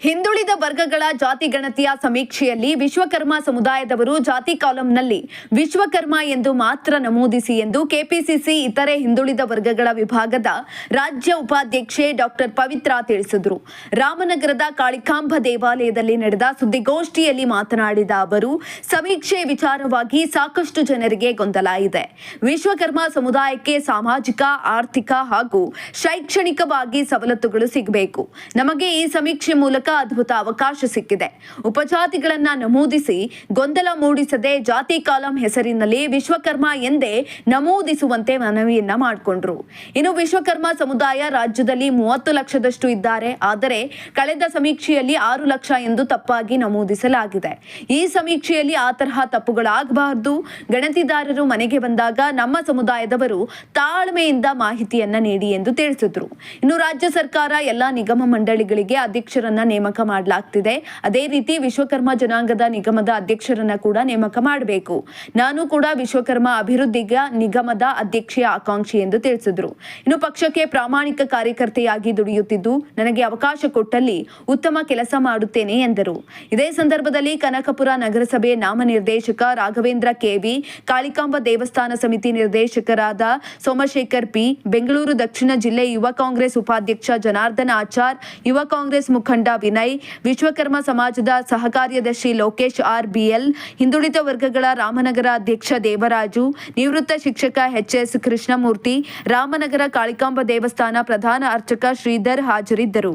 ಹಿಂದುಳಿದ ವರ್ಗಗಳ ಜಾತಿ ಗಣತಿಯ ಸಮೀಕ್ಷೆಯಲ್ಲಿ ವಿಶ್ವಕರ್ಮ ಸಮುದಾಯದವರು ಜಾತಿ ಕಾಲಂನಲ್ಲಿ ವಿಶ್ವಕರ್ಮ ಎಂದು ಮಾತ್ರ ನಮೂದಿಸಿ ಎಂದು ಕೆಪಿಸಿಸಿ ಇತರೆ ಹಿಂದುಳಿದ ವರ್ಗಗಳ ವಿಭಾಗದ ರಾಜ್ಯ ಉಪಾಧ್ಯಕ್ಷೆ ಡಾಕ್ಟರ್ ಪವಿತ್ರ ತಿಳಿಸಿದರು. ರಾಮನಗರದ ಕಾಳಿಕಾಂಬ ದೇವಾಲಯದಲ್ಲಿ ನಡೆದ ಸುದ್ದಿಗೋಷ್ಠಿಯಲ್ಲಿ ಮಾತನಾಡಿದ ಅವರು, ಸಮೀಕ್ಷೆ ವಿಚಾರವಾಗಿ ಸಾಕಷ್ಟು ಜನರಿಗೆ ಗೊಂದಲ ಇದೆ ವಿಶ್ವಕರ್ಮ ಸಮುದಾಯಕ್ಕೆ ಸಾಮಾಜಿಕ, ಆರ್ಥಿಕ ಹಾಗೂ ಶೈಕ್ಷಣಿಕವಾಗಿ ಸವಲತ್ತುಗಳು ಸಿಗಬೇಕು. ನಮಗೆ ಈ ಸಮೀಕ್ಷೆ ಮೂಲಕ ಅದ್ಭುತ ಅವಕಾಶ ಸಿಕ್ಕಿದೆ. ಉಪಜಾತಿಗಳನ್ನ ನಮೂದಿಸಿ, ಗೊಂದಲ ಮೂಡಿಸದೆ ಜಾತಿ ಕಾಲಂ ಹೆಸರಿನಲ್ಲಿ ವಿಶ್ವಕರ್ಮ ಎಂದೇ ನಮೂದಿಸುವಂತೆ ಮನವಿಯನ್ನ ಮಾಡಿಕೊಂಡ್ರು. ಇನ್ನು ವಿಶ್ವಕರ್ಮ ಸಮುದಾಯ ರಾಜ್ಯದಲ್ಲಿ ಮೂವತ್ತು ಲಕ್ಷದಷ್ಟು ಇದ್ದಾರೆ. ಆದರೆ ಕಳೆದ ಸಮೀಕ್ಷೆಯಲ್ಲಿ ಆರು ಲಕ್ಷ ಎಂದು ತಪ್ಪಾಗಿ ನಮೂದಿಸಲಾಗಿದೆ. ಈ ಸಮೀಕ್ಷೆಯಲ್ಲಿ ಆ ತರಹ ತಪ್ಪುಗಳಾಗಬಾರದು. ಗಣತಿದಾರರು ಮನೆಗೆ ಬಂದಾಗ ನಮ್ಮ ಸಮುದಾಯದವರು ತಾಳ್ಮೆಯಿಂದ ಮಾಹಿತಿಯನ್ನ ನೀಡಿ ಎಂದು ತಿಳಿಸಿದ್ರು. ಇನ್ನು ರಾಜ್ಯ ಸರ್ಕಾರ ಎಲ್ಲಾ ನಿಗಮ ಮಂಡಳಿಗಳಿಗೆ ಅಧ್ಯಕ್ಷರನ್ನ ನೇಮಕ ಮಾಡಲಾಗ್ತಿದೆ. ಅದೇ ರೀತಿ ವಿಶ್ವಕರ್ಮ ಜನಾಂಗದ ನಿಗಮದ ಅಧ್ಯಕ್ಷರನ್ನ ಕೂಡ ನೇಮಕ ಮಾಡಬೇಕು. ನಾನು ಕೂಡ ವಿಶ್ವಕರ್ಮ ಅಭಿವೃದ್ಧಿಗ ನಿಗಮದ ಅಧ್ಯಕ್ಷೆಯ ಆಕಾಂಕ್ಷಿ ಎಂದು ತಿಳಿಸಿದ್ರು. ಇನ್ನು ಪಕ್ಷಕ್ಕೆ ಪ್ರಾಮಾಣಿಕ ಕಾರ್ಯಕರ್ತೆಯಾಗಿ ದುಡಿಯುತ್ತಿದ್ದು ನನಗೆ ಅವಕಾಶ ಕೊಟ್ಟಲ್ಲಿ ಉತ್ತಮ ಕೆಲಸ ಮಾಡುತ್ತೇನೆ ಎಂದರು. ಇದೇ ಸಂದರ್ಭದಲ್ಲಿ ಕನಕಪುರ ನಗರಸಭೆ ನಾಮನಿರ್ದೇಶಕ ರಾಘವೇಂದ್ರ ಕೆವಿ ಕಾಳಿಕಾಂಬ ದೇವಸ್ಥಾನ ಸಮಿತಿ ನಿರ್ದೇಶಕರಾದ ಸೋಮಶೇಖರ್ ಪಿ. ಬೆಂಗಳೂರು ದಕ್ಷಿಣ ಜಿಲ್ಲೆ ಯುವ ಕಾಂಗ್ರೆಸ್ ಉಪಾಧ್ಯಕ್ಷ ಜನಾರ್ದನ ಆಚಾರ್, ಯುವ ಕಾಂಗ್ರೆಸ್ ಮುಖಂಡ ವಿನಯ್ ವಿಶ್ವಕರ್ಮ ಸಮಾಜದ ಸಹಕಾರ್ಯದರ್ಶಿ ಲೋಕೇಶ್ ಆರ್ ಬಿಎಲ್ ಹಿಂದುಳಿದ ವರ್ಗಗಳ ರಾಮನಗರ ಅಧ್ಯಕ್ಷ ದೇವರಾಜು, ನಿವೃತ್ತ ಶಿಕ್ಷಕ ಎಚ್ಎಸ್ ಕೃಷ್ಣಮೂರ್ತಿ, ರಾಮನಗರ ಕಾಳಿಕಾಂಬ ದೇವಸ್ಥಾನ ಪ್ರಧಾನ ಅರ್ಚಕ ಶ್ರೀಧರ್ ಹಾಜರಿದ್ದರು.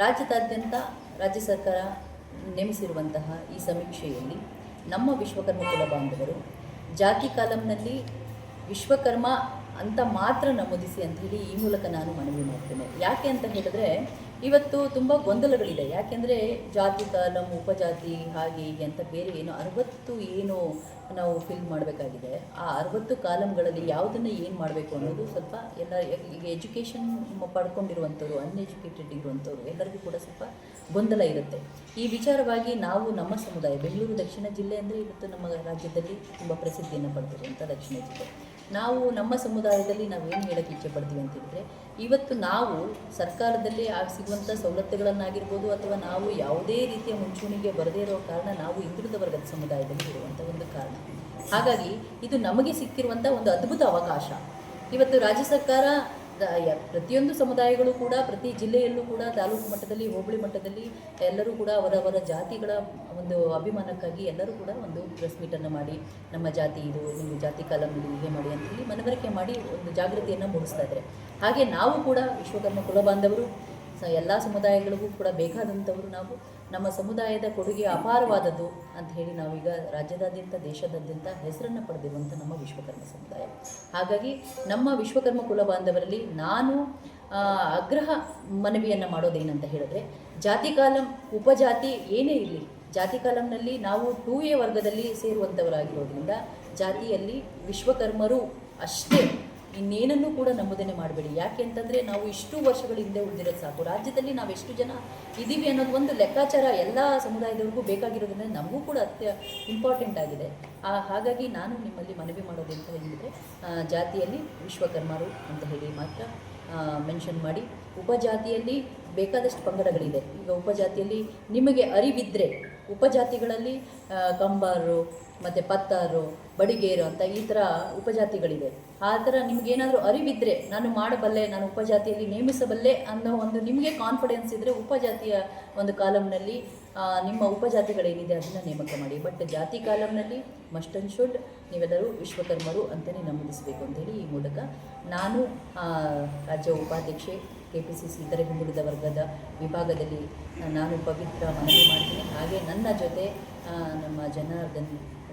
ರಾಜ್ಯದಾದ್ಯಂತ ರಾಜ್ಯ ಸರ್ಕಾರ ನೇಮಿಸಿರುವಂತಹ ಈ ಸಮೀಕ್ಷೆಯಲ್ಲಿ ನಮ್ಮ ವಿಶ್ವಕರ್ಮ ಕುಲ ಬಾಂಧವರು ಜಾತಿ ಕಾಲಂನಲ್ಲಿ ವಿಶ್ವಕರ್ಮ ಅಂತ ಮಾತ್ರ ನಮೂದಿಸಿ ಅಂತ ಹೇಳಿ ಈ ಮೂಲಕ ನಾನು ಮನವಿ ಮಾಡ್ತೇನೆ. ಯಾಕೆ ಅಂತ ಹೇಳಿದ್ರೆ, ಇವತ್ತು ತುಂಬ ಗೊಂದಲಗಳಿದೆ. ಯಾಕೆಂದರೆ ಜಾತಿ, ಕಾಲಂ, ಉಪಜಾತಿ ಹಾಗೆ ಹೀಗೆ ಅಂತ ಬೇರೆ ಏನು ಅರವತ್ತು ಏನು ನಾವು ಫಿಲ್ ಮಾಡಬೇಕಾಗಿದೆ. ಆ ಅರವತ್ತು ಕಾಲಮ್ಗಳಲ್ಲಿ ಯಾವುದನ್ನು ಏನು ಮಾಡಬೇಕು ಅನ್ನೋದು ಸ್ವಲ್ಪ ಎಲ್ಲ ಈಗ ಎಜುಕೇಷನ್ ಪಡ್ಕೊಂಡಿರುವಂಥವ್ರು ಅನ್ಎಜುಕೇಟೆಡ್ ಇರುವಂಥವ್ರು ಎಲ್ಲರಿಗೂ ಕೂಡ ಸ್ವಲ್ಪ ಗೊಂದಲ ಇರುತ್ತೆ. ಈ ವಿಚಾರವಾಗಿ ನಾವು ನಮ್ಮ ಸಮುದಾಯ, ಬೆಂಗಳೂರು ದಕ್ಷಿಣ ಜಿಲ್ಲೆ ಅಂದರೆ ಇವತ್ತು ನಮ್ಮ ರಾಜ್ಯದಲ್ಲಿ ತುಂಬ ಪ್ರಸಿದ್ಧಿಯನ್ನು ಪಡೆದಿರುವಂಥ ದಕ್ಷಿಣ ಜಿಲ್ಲೆ. ನಾವು ನಮ್ಮ ಸಮುದಾಯದಲ್ಲಿ ನಾವು ಏನು ಹೇಳೋಕ್ಕೆ ಇಚ್ಛೆ ಪಡ್ತೀವಿ ಅಂತಂದರೆ ಇವತ್ತು ನಾವು ಸರ್ಕಾರದಲ್ಲಿ ಆ ಸಿಗುವಂಥ ಸವಲತ್ತುಗಳನ್ನಾಗಿರ್ಬೋದು ಅಥವಾ ನಾವು ಯಾವುದೇ ರೀತಿಯ ಮುಂಚೂಣಿಗೆ ಬರದೇ ಇರೋ ಕಾರಣ ನಾವು ಹಿಂದುಳಿದ ವರ್ಗದ ಸಮುದಾಯದಲ್ಲಿ ಇರುವಂಥ ಒಂದು ಕಾರಣ. ಹಾಗಾಗಿ ಇದು ನಮಗೆ ಸಿಕ್ಕಿರುವಂಥ ಒಂದು ಅದ್ಭುತ ಅವಕಾಶ. ಇವತ್ತು ರಾಜ್ಯ ಸರ್ಕಾರ ಪ್ರತಿಯೊಂದು ಸಮುದಾಯಗಳು ಕೂಡ, ಪ್ರತಿ ಜಿಲ್ಲೆಯಲ್ಲೂ ಕೂಡ, ತಾಲೂಕು ಮಟ್ಟದಲ್ಲಿ, ಹೋಬಳಿ ಮಟ್ಟದಲ್ಲಿ ಎಲ್ಲರೂ ಕೂಡ ಅವರವರ ಜಾತಿಗಳ ಒಂದು ಅಭಿಮಾನಕ್ಕಾಗಿ ಎಲ್ಲರೂ ಕೂಡ ಒಂದು ಪ್ರೆಸ್ ಮೀಟನ್ನು ಮಾಡಿ, ನಮ್ಮ ಜಾತಿ ಇದು ನೀವು ಜಾತಿ ಕಾಲಂನಲ್ಲಿ ಹೀಗೆ ಮಾಡಿ ಅಂತ ಹೇಳಿ ಮನವರಿಕೆ ಮಾಡಿ ಒಂದು ಜಾಗೃತಿಯನ್ನು ಮೂಡಿಸ್ತಾ ಇದ್ದಾರೆ. ಹಾಗೆ ನಾವು ಕೂಡ ವಿಶ್ವಕರ್ಮ ಕುಲ ಬಾಂಧವರು ಎಲ್ಲ ಸಮುದಾಯಗಳಿಗೂ ಕೂಡ ಬೇಕಾದಂಥವರು ನಾವು ನಮ್ಮ ಸಮುದಾಯದ ಕೊಡುಗೆ ಅಪಾರವಾದದ್ದು ಅಂತ ಹೇಳಿ ನಾವೀಗ ರಾಜ್ಯದಾದ್ಯಂತ, ದೇಶದಾದ್ಯಂತ ಹೆಸರನ್ನು ಪಡೆದಿರುವಂಥ ನಮ್ಮ ವಿಶ್ವಕರ್ಮ ಸಮುದಾಯ. ಹಾಗಾಗಿ ನಮ್ಮ ವಿಶ್ವಕರ್ಮ ಕುಲ ಬಾಂಧವರಲ್ಲಿ ನಾನು ಆಗ್ರಹ ಮನವಿಯನ್ನು ಮಾಡೋದೇನಂತ ಹೇಳಿದ್ರೆ, ಜಾತಿ ಕಾಲಂ ಉಪಜಾತಿ ಏನೇ ಇರಲಿ, ಜಾತಿ ಕಾಲಂನಲ್ಲಿ ನಾವು ಟೂ ಎ ವರ್ಗದಲ್ಲಿ ಸೇರುವಂಥವರಾಗಿರೋದ್ರಿಂದ ಜಾತಿಯಲ್ಲಿ ವಿಶ್ವಕರ್ಮರು ಅಷ್ಟೇ. ಇನ್ನೇನನ್ನೂ ಕೂಡ ನಮೂದನೆ ಮಾಡಬೇಡಿ. ಯಾಕೆ ಅಂತಂದರೆ ನಾವು ಇಷ್ಟು ವರ್ಷಗಳ ಹಿಂದೆ ಉಳಿದಿರೋದು ಸಾಕು. ರಾಜ್ಯದಲ್ಲಿ ನಾವು ಎಷ್ಟು ಜನ ಇದ್ದೀವಿ ಅನ್ನೋದು ಒಂದು ಲೆಕ್ಕಾಚಾರ ಎಲ್ಲ ಸಮುದಾಯದವ್ರಿಗೂ ಬೇಕಾಗಿರೋದ್ರಿಂದ ನಮಗೂ ಕೂಡ ಅತ್ಯ ಇಂಪಾರ್ಟೆಂಟ್ ಆಗಿದೆ. ಆ, ಹಾಗಾಗಿ ನಾನು ನಿಮ್ಮಲ್ಲಿ ಮನವಿ ಮಾಡೋದು ಅಂತ ಹೇಳಿದರೆ ಜಾತಿಯಲ್ಲಿ ವಿಶ್ವಕರ್ಮರು ಅಂತ ಹೇಳಿ ಮಾತ್ರ ಮೆನ್ಷನ್ ಮಾಡಿ. ಉಪಜಾತಿಯಲ್ಲಿ ಬೇಕಾದಷ್ಟು ಪಂಗಡಗಳಿದೆ. ಈಗ ಉಪಜಾತಿಯಲ್ಲಿ ನಿಮಗೆ ಅರಿವಿದ್ದರೆ ಉಪಜಾತಿಗಳಲ್ಲಿ ಕಂಬಾರು, ಮತ್ತು ಪತ್ತಾರು, ಬಡಿಗೇರು ಅಂತ ಈ ಥರ ಉಪಜಾತಿಗಳಿದೆ ಆ ಥರ ನಿಮಗೇನಾದರೂ ಅರಿವಿದ್ದರೆ ನಾನು ಮಾಡಬಲ್ಲೆ, ನಾನು ಉಪಜಾತಿಯಲ್ಲಿ ನೇಮಿಸಬಲ್ಲೆ ಅನ್ನೋ ಒಂದು ನಿಮಗೆ ಕಾನ್ಫಿಡೆನ್ಸ್ ಇದ್ದರೆ ಉಪಜಾತಿಯ ಒಂದು ಕಾಲಮ್ನಲ್ಲಿ ನಿಮ್ಮ ಉಪಜಾತಿಗಳೇನಿದೆ ಅದನ್ನು ನೇಮಕ ಮಾಡಿ. ಬಟ್ ಜಾತಿ ಕಾಲಮ್ನಲ್ಲಿ ಮಸ್ಟ್ ಅಂಡ್ ಶುಡ್ ನೀವೆಲ್ಲರೂ ವಿಶ್ವಕರ್ಮರು ಅಂತಲೇ ನಮೂದಿಸಬೇಕು ಅಂತೇಳಿ ಈ ಮೂಲಕ ನಾನು ರಾಜ್ಯ ಉಪಾಧ್ಯಕ್ಷೆ ಕೆ ಪಿ ಸಿ ಸಿ ಇತರೆ ಹಿಂದುಳಿದ ವರ್ಗದ ವಿಭಾಗದಲ್ಲಿ ನಾನು ಪವಿತ್ರ ಮನವಿ ಮಾಡ್ತೀನಿ. ಹಾಗೆ ನನ್ನ ಜೊತೆ ನಮ್ಮ ಜನಾರ್ದನ್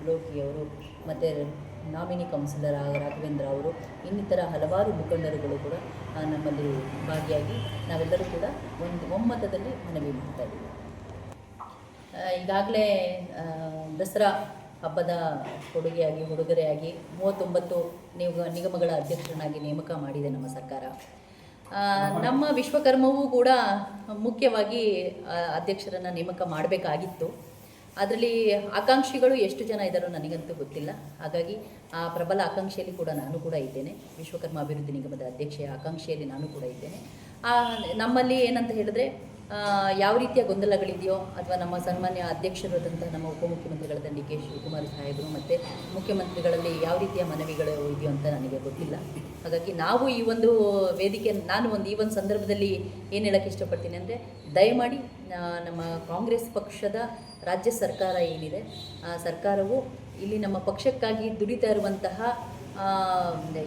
ಲೋಕಿಯವರು ಮತ್ತು ನಾಮಿನಿ ಕೌನ್ಸಿಲರ್ ರಾಘವೇಂದ್ರ ಅವರು, ಇನ್ನಿತರ ಹಲವಾರು ಮುಖಂಡರುಗಳು ಕೂಡ ನಮ್ಮಲ್ಲಿ ಭಾಗಿಯಾಗಿ ನಾವೆಲ್ಲರೂ ಕೂಡ ಒಂದು ಒಮ್ಮತದಲ್ಲಿ ಮನವಿ ಮಾಡ್ತಾ ಇದ್ದೀವಿ. ಈಗಾಗಲೇ ದಸರಾ ಹಬ್ಬದ ಕೊಡುಗೆಯಾಗಿ, ಉಡುಗೊರೆಯಾಗಿ ಮೂವತ್ತೊಂಬತ್ತು ನಿಗ ನಿಗಮಗಳ ಅಧ್ಯಕ್ಷರನ್ನಾಗಿ ನೇಮಕ ಮಾಡಿದೆ ನಮ್ಮ ಸರ್ಕಾರ. ನಮ್ಮ ವಿಶ್ವಕರ್ಮವೂ ಕೂಡ ಮುಖ್ಯವಾಗಿ ಅಧ್ಯಕ್ಷರನ್ನು ನೇಮಕ ಮಾಡಬೇಕಾಗಿತ್ತು. ಅದರಲ್ಲಿ ಆಕಾಂಕ್ಷಿಗಳು ಎಷ್ಟು ಜನ ಇದ್ದಾರೋ ನನಗಂತೂ ಗೊತ್ತಿಲ್ಲ. ಹಾಗಾಗಿ ಆ ಪ್ರಬಲ ಆಕಾಂಕ್ಷೆಯಲ್ಲಿ ಕೂಡ ನಾನು ಕೂಡ ಇದ್ದೇನೆ. ವಿಶ್ವಕರ್ಮ ಅಭಿವೃದ್ಧಿ ನಿಗಮದ ಅಧ್ಯಕ್ಷೆಯ ಆಕಾಂಕ್ಷೆಯಲ್ಲಿ ನಾನು ಕೂಡ ಇದ್ದೇನೆ. ನಮ್ಮಲ್ಲಿ ಏನಂತ ಹೇಳಿದ್ರೆ ಯಾವ ರೀತಿಯ ಗೊಂದಲಗಳಿದೆಯೋ ಅಥವಾ ನಮ್ಮ ಸನ್ಮಾನ್ಯ ಅಧ್ಯಕ್ಷರಾದಂತಹ ನಮ್ಮ ಉಪಮುಖ್ಯಮಂತ್ರಿಗಳಾದ ಡಿ ಕೆ ಶಿವಕುಮಾರ್ ಸಾಹೇಬರು ಮತ್ತು ಮುಖ್ಯಮಂತ್ರಿಗಳಲ್ಲಿ ಯಾವ ರೀತಿಯ ಮನವಿಗಳು ಇದೆಯೋ ಅಂತ ನನಗೆ ಗೊತ್ತಿಲ್ಲ. ಹಾಗಾಗಿ ನಾವು ಈ ಒಂದು ವೇದಿಕೆ ನಾನು ಒಂದು ಈ ಒಂದು ಸಂದರ್ಭದಲ್ಲಿ ಏನು ಹೇಳೋಕ್ಕೆ ಇಷ್ಟಪಡ್ತೀನಿ ಅಂದರೆ ದಯಮಾಡಿ ನಮ್ಮ ಕಾಂಗ್ರೆಸ್ ಪಕ್ಷದ ರಾಜ್ಯ ಸರ್ಕಾರ ಏನಿದೆ, ಆ ಸರ್ಕಾರವು ಇಲ್ಲಿ ನಮ್ಮ ಪಕ್ಷಕ್ಕಾಗಿ ದುಡಿತಾ ಇರುವಂತಹ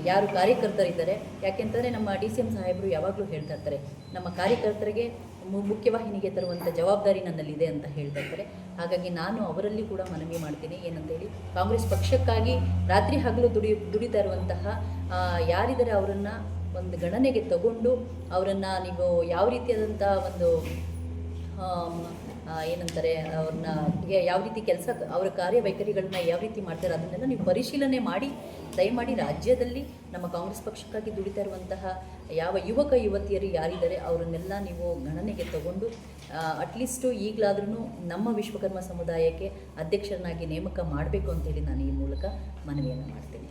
ಯಾರು ಕಾರ್ಯಕರ್ತರಿದ್ದಾರೆ, ಯಾಕೆಂತಂದರೆ ನಮ್ಮ ಡಿ ಸಿ ಎಂ ಸಾಹೇಬರು ಯಾವಾಗಲೂ ಹೇಳ್ತಾ ಇರ್ತಾರೆ, ನಮ್ಮ ಕಾರ್ಯಕರ್ತರಿಗೆ ಮುಖ್ಯವಾಹಿನಿಗೆ ತರುವಂಥ ಜವಾಬ್ದಾರಿ ನನ್ನಲ್ಲಿದೆ ಅಂತ ಹೇಳ್ತಾ ಹಾಗಾಗಿ ನಾನು ಅವರಲ್ಲಿ ಕೂಡ ಮನವಿ ಮಾಡ್ತೀನಿ. ಏನಂತೇಳಿ, ಕಾಂಗ್ರೆಸ್ ಪಕ್ಷಕ್ಕಾಗಿ ರಾತ್ರಿ ಹಗಲು ದುಡಿ ದುಡಿತಾ ಇರುವಂತಹ ಯಾರಿದ್ದಾರೆ ಅವರನ್ನು ಒಂದು ಗಣನೆಗೆ ತಗೊಂಡು ಅವರನ್ನು ನೀವು ಯಾವ ರೀತಿಯಾದಂಥ ಒಂದು ಏನಂತಾರೆ, ಅವ್ರನ್ನ ಯಾವ ರೀತಿ ಕೆಲಸ, ಅವರ ಕಾರ್ಯವೈಖರಿಗಳನ್ನ ಯಾವ ರೀತಿ ಮಾಡ್ತಾರೆ, ಅದನ್ನೆಲ್ಲ ನೀವು ಪರಿಶೀಲನೆ ಮಾಡಿ, ದಯಮಾಡಿ ರಾಜ್ಯದಲ್ಲಿ ನಮ್ಮ ಕಾಂಗ್ರೆಸ್ ಪಕ್ಷಕ್ಕಾಗಿ ದುಡಿತಾ ಇರುವಂತಹ ಯಾವ ಯುವಕ, ಯುವತಿಯರು ಯಾರಿದ್ದಾರೆ, ಅವರನ್ನೆಲ್ಲ ನೀವು ಗಣನೆಗೆ ತಗೊಂಡು ಅಟ್ಲೀಸ್ಟು ಈಗಲಾದ್ರೂ ನಮ್ಮ ವಿಶ್ವಕರ್ಮ ಸಮುದಾಯಕ್ಕೆ ಅಧ್ಯಕ್ಷರನ್ನಾಗಿ ನೇಮಕ ಮಾಡಬೇಕು ಅಂತೇಳಿ ನಾನು ಈ ಮೂಲಕ ಮನವಿಯನ್ನು ಮಾಡ್ತೀನಿ.